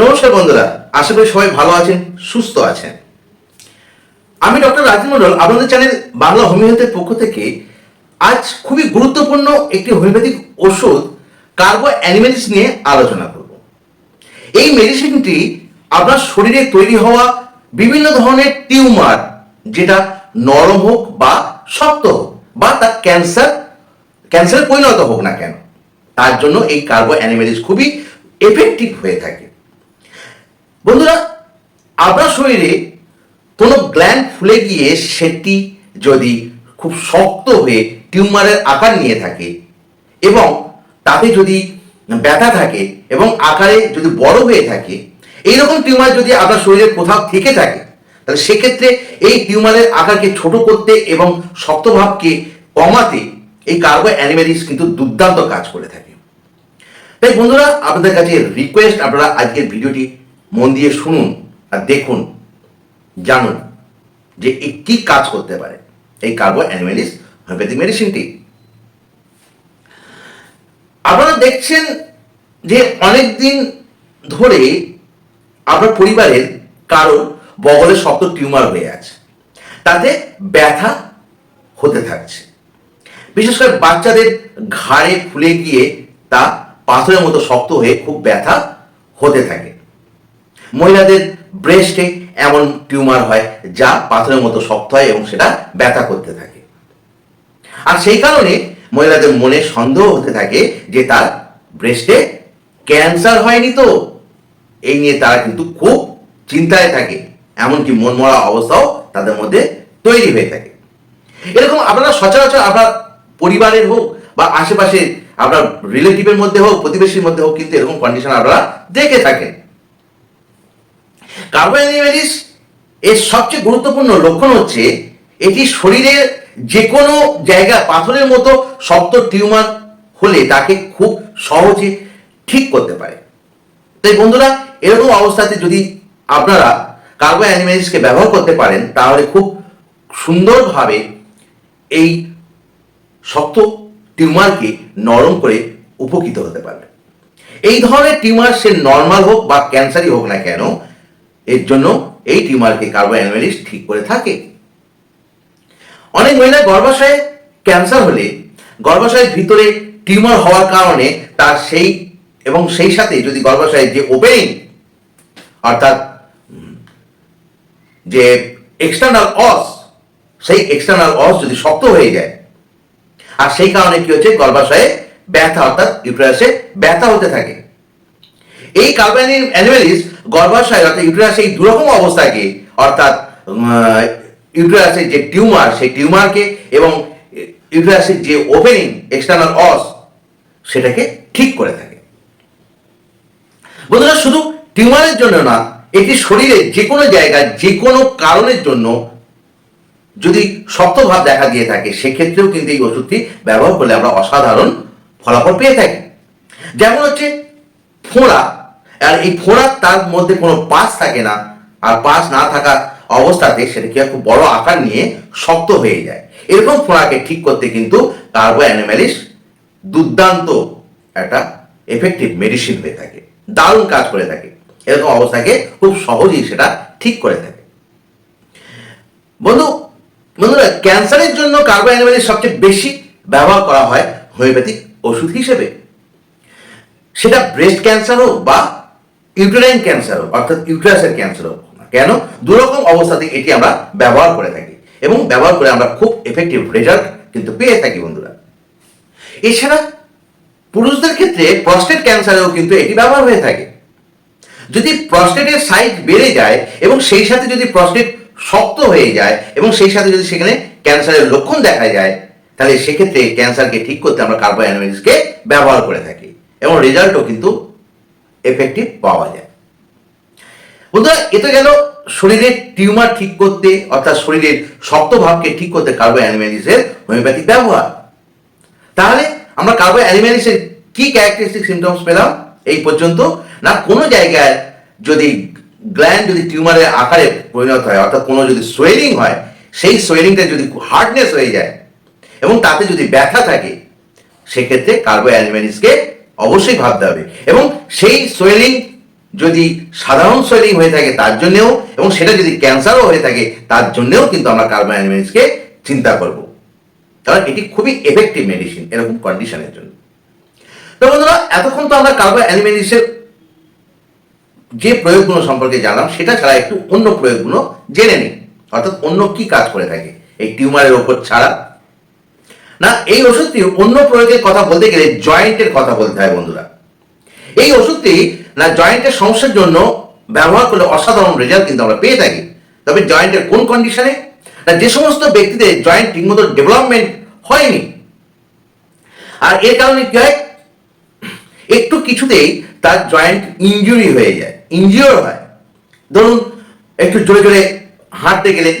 নমস্কার বন্ধুরা, আশা করি সবাই ভালো আছেন, সুস্থ আছেন। আমি ডক্টর রাজীব মন্ডল আপনাদের চ্যানেল বাংলা হোমিওপ্যাথির পক্ষ থেকে আজ খুবই গুরুত্বপূর্ণ একটি হোমিওপ্যাথিক ওষুধ কার্বো অ্যানিমেলিস নিয়ে আলোচনা করব। এই মেডিসিনটি আপনার শরীরে তৈরি হওয়া বিভিন্ন ধরনের টিউমার, যেটা নরম হোক বা শক্ত হোক, বা তার ক্যান্সার, ক্যান্সারে পরিণত হোক না কেন, তার জন্য এই কার্বো অ্যানিমেলিস খুবই এফেক্টিভ হয়ে থাকে। বন্ধুরা, আপনার শরীরে কোনো গ্ল্যান্ড ফুলে গিয়ে সেটি যদি খুব শক্ত হয়ে টিউমারের আকার নিয়ে থাকে এবং তাতে যদি ব্যথা থাকে এবং আকারে যদি বড় হয়ে থাকে, এইরকম টিউমার যদি আপনার শরীরে কোথাও থেকে থাকে, তাহলে সেক্ষেত্রে এই টিউমারের আকারকে ছোট করতে এবং শক্তভাবকে কমাতে এই কার্বো অ্যানিমেলিস কিন্তু দুর্দান্ত কাজ করে থাকে। তাই বন্ধুরা, আপনাদের কাছে রিকোয়েস্ট আপনারা আজকের ভিডিওটি মন দিয়ে শুনুন আর দেখুন, জানুন যে কি কাজ করতে পারে। এই কার্বো অ্যানিমেলিস হোমিওপ্যাথিক মেডিসিনটি। আপনারা দেখছেন যে অনেক দিন ধরে আপনার পরিবারের কারও বগলে শক্ত টিউমার হয়ে আছে। তাতে ব্যথা হতে থাকছে। বিশেষ করে বাচ্চাদের ঘাড়ে ফুলে গিয়ে তা পাথরের মতো শক্ত হয়ে খুব ব্যথা হতে থাকে। মহিলাদের ব্রেস্টে এমন টিউমার হয় যা পাথরের মতো শক্ত হয় এবং সেটা ব্যথা করতে থাকে। আর সেই কারণে মহিলাদের মনে সন্দেহ হতে থাকে যে তার ব্রেস্টে ক্যান্সার হয়নি তো। এই নিয়ে তারা কিন্তু খুব চিন্তায় থাকে। এমনকি মন মরা অবস্থাও তাদের মধ্যে তৈরি হয়ে থাকে। এরকম আপনারা সচরাচর আপনার পরিবারের হোক বা আশেপাশে আপনার রিলেটিভের মধ্যে হোক, প্রতিবেশীর মধ্যে হোক কিন্তু এরকম কন্ডিশন আপনারা দেখে থাকেন। কার্বোহাইড্রেট এর সবচেয়ে গুরুত্বপূর্ণ লক্ষণ হচ্ছে এটি শরীরের যে কোনো জায়গা পাথরের মতো শক্ত টিউমার হলে তাকে খুব সহজে ঠিক করতে পারে। তাই বন্ধুরা, এরকম অবস্থাতে যদি আপনারা কার্বো অ্যানিমেলিসকে ব্যবহার করতে পারেন, তাহলে খুব সুন্দরভাবে এই শক্ত টিউমারকে নরম করে উপকৃত হতে পারবে। এই ধরনের টিউমার সে নর্মাল হোক বা ক্যান্সারই হোক না কেন এর জন্য এই টিউমারকে কার্বো অ্যানিমেলিস ঠিক করে থাকে। অনেক মহিলা গর্ভাশয়ে ক্যান্সার হলে গর্ভাশয়ের ভিতরে টিউমার হওয়ার কারণে তার সেই এবং সেই সাথে যদি গর্ভাশয়ের যে ওপেনিং অর্থাৎ যে এক্সটার্নাল অস সেই এক্সটার্নাল অস যদি শক্ত হয়ে যায়, আর সেই কারণে কি হচ্ছে? গর্ভাশয়ে ব্যথা, অর্থাৎ ইউটেরাসে ব্যথা হতে থাকে। এই কার্বানিক অ্যানিমেলিস গর্ভাশয় অর্থাৎ ইউটেরাসে এই দুরকম অবস্থাকে, অর্থাৎ ইউটেরাসের যে টিউমার, সেই টিউমারকে এবং ইউটেরাসের যে ওপেনিং এক্সটার্নাল অস সেটাকে ঠিক করে থাকে। বন্ধুরা, শুধু টিউমারের জন্য না, এটি শরীরে যে কোনো জায়গায় যে কোনো কারণের জন্য যদি শক্তভাব দেখা দিয়ে থাকে, সেক্ষেত্রেও কিন্তু এই ওষুধটি ব্যবহার করলে আমরা অসাধারণ ফলাফল পেয়ে থাকি। যেমন হচ্ছে ফোঁড়া আর এই ফোঁড়া তার মধ্যে কোনো পাস থাকে না। আর পাস না থাকা অবস্থাতে সেটা কি খুব বড় আকার নিয়ে শক্ত হয়ে যায়। এরকম ফোঁড়াকে ঠিক করতে কিন্তু কার্বো অ্যানিমালিস দুর্দান্ত একটা এফেক্টিভ মেডিসিন হয়ে থাকে। দারুণ কাজ করে থাকে। এরকম অবস্থাকে খুব সহজেই সেটা ঠিক করে থাকে। বন্ধু, বন্ধুরা, ক্যান্সারের জন্য কার্বো অ্যানিমেলিস সবচেয়ে বেশি ব্যবহার করা হয় হোমিওপ্যাথিক ওষুধ হিসেবে। সেটা ব্রেস্ট ক্যান্সার হোক বা ইউটেরাইন ক্যান্সার হোক অর্থাৎ ইউটেরাসের ক্যান্সার হোক না কেন? দুরকম অবস্থাতে এটি আমরা ব্যবহার করে থাকি এবং ব্যবহার করে আমরা খুব এফেক্টিভ রেজাল্ট কিন্তু পেয়ে থাকি, বন্ধুরা। এছাড়া পুরুষদের ক্ষেত্রে প্রস্টেট ক্যান্সারেও কিন্তু এটি ব্যবহার হয়ে থাকে। যদি প্রস্টেটের সাইজ বেড়ে যায় এবং সেই সাথে যদি প্রস্টেট শক্ত হয়ে যায় এবং সেই সাথে যদি সেখানে ক্যান্সারের লক্ষণ দেখা যায়, তাহলে সেক্ষেত্রে ক্যান্সারকে ঠিক করতে আমরা কার্বো ব্যবহার করে থাকি এবং রেজাল্টও কিন্তু এফেক্টিভ পাওয়া যায়। বন্ধুরা, এ তো গেল শরীরের টিউমার ঠিক করতে, অর্থাৎ শরীরের শক্ত ভাবকে ঠিক করতে কার্বো অ্যানিমেলিসের হোমিওপ্যাথিক ব্যবহার। তাহলে আমরা কার্বো অ্যানিমেলিসের কি ক্যারেক্টারিস্টিক সিমটমস পেলাম? এই পর্যন্ত। না, কোনো জায়গায় যদি গ্ল্যান্ড যদি টিউমারের আকারে পরিণত হয়, অর্থাৎ কোনো যদি সোয়েলিং হয়, সেই সোয়েলিংটা যদি হার্ডনেস হয়ে যায় এবং তাতে যদি ব্যথা থাকে, সেক্ষেত্রে কার্বো অ্যানিমেলিসকে অবশ্যই ভাবতে হবে। এবং সেই সোয়েলিং যদি সাধারণ সোয়েলিং হয়ে থাকে, তার জন্যেও, এবং সেটা যদি ক্যান্সারও হয়ে থাকে, তার জন্যেও কিন্তু আমরা কার্বো অ্যানিমেলিসকে চিন্তা করব। কারণ এটি খুবই এফেক্টিভ মেডিসিন এরকম কন্ডিশনের জন্য। তো বন্ধুরা, এতক্ষণ তো আমরা কার্বো অ্যানিমেলিসের যে প্রয়োগগুলো সম্পর্কে জানলাম, সেটা ছাড়া একটু অন্য প্রয়োগগুলো জেনে নিই। অর্থাৎ অন্য কি কাজ করে থাকে? এই টিউমারের ওপর ছাড়া না, এই ওষুধটি অন্য প্রয়োগের কথা বলতে গেলে জয়েন্টের কথা বলতে হয়, বন্ধুরা। এই ওষুধটি না, জয়েন্টের সমস্যার জন্য ব্যবহার করলে অসাধারণ রেজাল্ট কিন্তু আমরা পেয়ে থাকি। তবে জয়েন্টের কোন কন্ডিশনে না, যে সমস্ত ব্যক্তিদের জয়েন্ট ঠিকমতো ডেভেলপমেন্ট হয়নি, আর এর কারণে কি হয়? একটু কিছুতেই তার জয়েন্ট ইনজুরি হয়ে যায় ইনজিওর হয়। ধরুন, একটু জোরে জোরে হাঁটতে গেলেন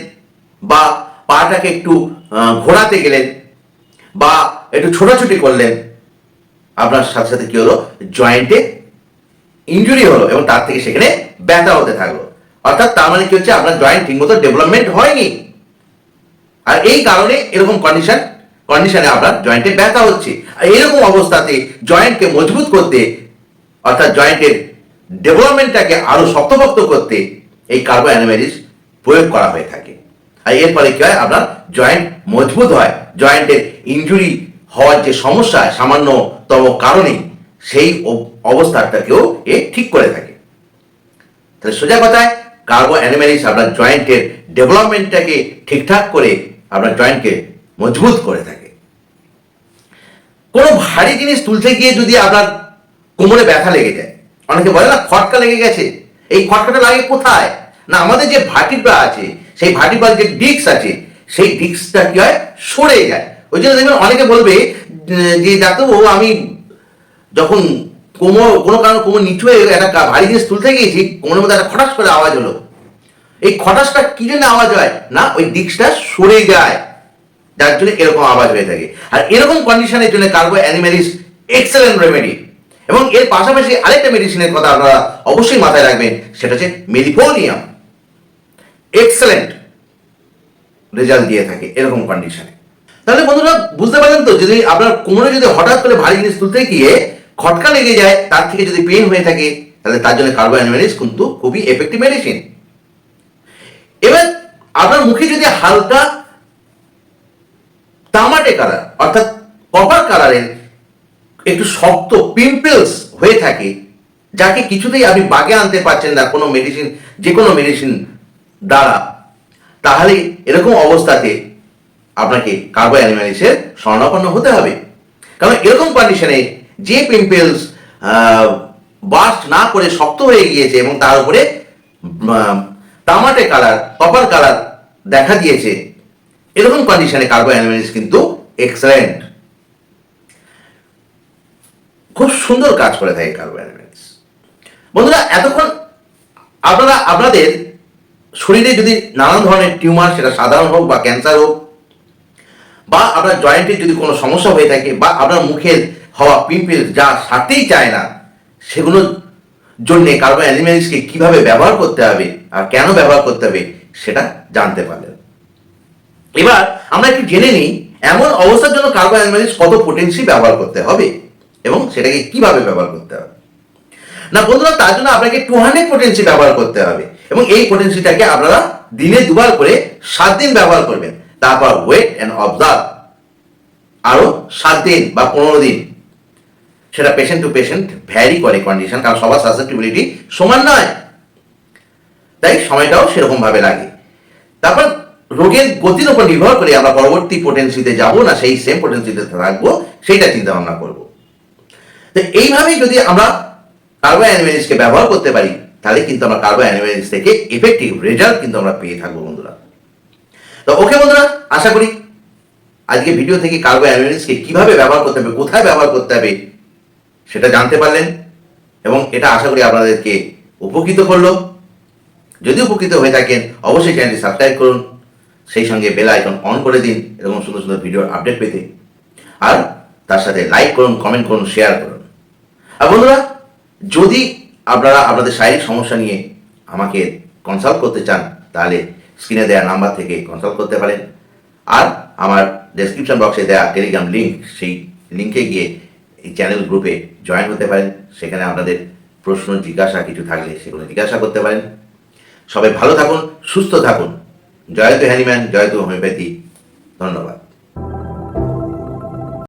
বা পাটাকে একটু ঘোরাতে গেলেন বা একটু ছোটাছুটি করলেন, আপনার সাথে সাথে কি হলো? জয়েন্টে ইনজুরি হলো এবং তার থেকে সেখানে ব্যথা হতে থাকল। অর্থাৎ তার মানে কি হচ্ছে? আপনার জয়েন্ট ঠিকমতো ডেভেলপমেন্ট হয়নি। আর এই কারণে এরকম কন্ডিশন কন্ডিশনে আপনার জয়েন্টে ব্যথা হচ্ছে। আর এরকম অবস্থাতে জয়েন্টকে মজবুত করতে, অর্থাৎ জয়েন্টের ডেভেলপমেন্টটাকে আরও শক্তপোক্ত করতে এই কার্বো অ্যানিমেলিস প্রয়োগ করা হয়ে থাকে। আর এর ফলে কি হয়? আপনার জয়েন্ট মজবুত হয়। জয়েন্টের ইনজুরি হওয়ার যে সমস্যা, সামান্যতম কারণে সেই অব- অবস্থাটাকেও এ ঠিক করে থাকে। তাহলে সোজা কথায় কার্বো অ্যানিমেলিস আপনার জয়েন্টের ডেভেলপমেন্টটাকে ঠিকঠাক করে আপনার জয়েন্টকে মজবুত করে থাকে। কোনো ভারী জিনিস তুলতে গিয়ে যদি আপনার কোমরে ব্যথা লেগে যায়, অনেকে বলে না, খটকা লেগে গেছে। এই খটকাটা লাগে কোথায়? না, আমাদের যে ভাটিটা আছে সেই ভাটিপার যে ডিস্ক আছে, সেই ডিস্কটা কি হয়? সরে যায়। ওই জন্য দেখবেন অনেকে বলবে যে ডাক্তারবাবু, আমি যখন কোমর কোনো কারণে কোমর নিচু হয়ে একটা ভারী জিনিস তুলতে গিয়েছি, কোমরের মধ্যে একটা খটাস করে আওয়াজ হলো। এই খটাসটা কি জন্য আওয়াজ হয়? না, ওই ডিস্কটা সরে যায়। যার জন্য এরকম আওয়াজ হয়ে থাকে। আর এরকম কন্ডিশনের জন্য কার্বো অ্যানিমেলিস এক্সেলেন্ট রেমেডি এবং এর পাশাপাশি আরেকটা মেডিসিনের কথা আপনারা অবশ্যই মাথায় রাখবেন, সেটা হচ্ছে মেলিফোনিয়াম। এক্সেলেন্ট রেজাল্ট দিয়ে থাকে এরকম কন্ডিশনে তাহলে বন্ধুরা, বুঝতে পারলেন তো, যদি আপনার কোমরে যদি হঠাৎ করে ভারী জিনিস তুলতে গিয়ে খটকা লেগে যায়, তার থেকে যদি পেন হয়ে থাকে, তাহলে তার জন্য কার্বো অ্যানিমেলিস কিন্তু খুবই এফেক্টিভ মেডিসিন এবার আপনার মুখে যদি হালকা তামাটে কালার অর্থাৎ কপার কালারের একটু শক্ত পিম্পলস হয়ে থাকে, যাকে কিছুতেই আপনি বাগে আনতে পারছেন না, কোনো মেডিসিন যে কোনো মেডিসিন দ্বারা তাহলে এরকম অবস্থাতে আপনাকে কার্বো অ্যানিমালিসের স্বর্ণাপন্ন হতে হবে। কারণ এরকম কন্ডিশনে যে পিম্পলস বাস্ট না করে শক্ত হয়ে গিয়েছে এবং তার উপরে তামাটে কালার কপার কালার দেখা দিয়েছে, এরকম কন্ডিশনে কার্বো অ্যানিমালিস কিন্তু এক্সেলেন্ট খুব সুন্দর কাজ করে থাকে কার্বো অ্যানিমালিস বন্ধুরা, এতক্ষণ আপনারা আপনাদের শরীরে যদি নানান ধরনের টিউমার, সেটা সাধারণ হোক বা ক্যান্সার হোক, বা আপনার জয়েন্টের যদি কোনো সমস্যা হয়ে থাকে, বা আপনার মুখের হওয়া পিম্পল যা সারতেই চায় না, সেগুলোর জন্য কার্বো অ্যানিমেলিসকে কীভাবে ব্যবহার করতে হবে আর কেন ব্যবহার করতে হবে, সেটা জানতে পারলেন। এবার আমরা একটু জেনে নিই, এমন অবস্থার জন্য কার্বো অ্যানিমেলিস কত পোটেন্সি ব্যবহার করতে হবে এবং সেটাকে কীভাবে ব্যবহার করতে হবে। না বন্ধুরা, তার জন্য আপনাকে টু হান্ড্রেড পোটেন্সি ব্যবহার করতে হবে। এবং এই পোটেন্সিটাকে আপনারা দিনে দুবার করে সাত দিন ব্যবহার করবেন। তারপর ওয়েট অ্যান্ড অবজার্ভ আরও সাত দিন বা পনেরো দিন। সেটা পেশেন্ট টু পেশেন্ট ভ্যারি করে কন্ডিশন কারণ সবার সাসেপ্টিবিলিটি সমান নয়। তাই সময়টাও সেরকম ভাবে লাগে। তারপর রোগের গতির উপর নির্ভর করে আমরা পরবর্তী পোটেন্সিতে যাব না, সেই সেম পোটেন্সিতে থাকব, সেইটা চিন্তা ভাবনা করব। তো এইভাবেই যদি আমরা কার্বো অ্যানিমেলিসকে ব্যবহার করতে পারি তাহলে কিন্তু আমরা কার্বো অ্যানিমেলিস থেকে এফেক্টিভ রেজাল্ট কিন্তু আমরা পেয়ে থাকব বন্ধুরা। তো ওকে বন্ধুরা, আশা করি আজকে ভিডিও থেকে কার্বো অ্যানিমেলিসকে কীভাবে ব্যবহার করতে হবে, কোথায় ব্যবহার করতে হবে, সেটা জানতে পারলেন এবং এটা আশা করি আপনাদেরকে উপকৃত করল। যদি উপকৃত হয়ে থাকেন, অবশ্যই চ্যানেলটি সাবস্ক্রাইব করুন, সেই সঙ্গে বেল আইকন অন করে দিন, এরকম সুন্দর সুন্দর ভিডিওর আপডেট পেতে। আর তার সাথে লাইক করুন কমেন্ট করুন শেয়ার করুন। আর বন্ধুরা, যদি আপনারা আপনাদের শারীরিক সমস্যা নিয়ে আমাকে কনসাল্ট করতে চান, তাহলে স্ক্রিনে দেওয়া নাম্বার থেকে কনসাল্ট করতে পারেন। আর আমার ডেসক্রিপশন বক্সে দেওয়া টেলিগ্রাম লিঙ্ক সেই লিঙ্কে গিয়ে এই চ্যানেল গ্রুপে জয়েন হতে পারেন। সেখানে আপনাদের প্রশ্ন, জিজ্ঞাসা কিছু থাকলে সেগুলো জিজ্ঞাসা করতে পারেন। সবাই ভালো থাকুন, সুস্থ থাকুন। জয়তু হ্যানিম্যান জয়তু হোমিওপ্যাথি ধন্যবাদ।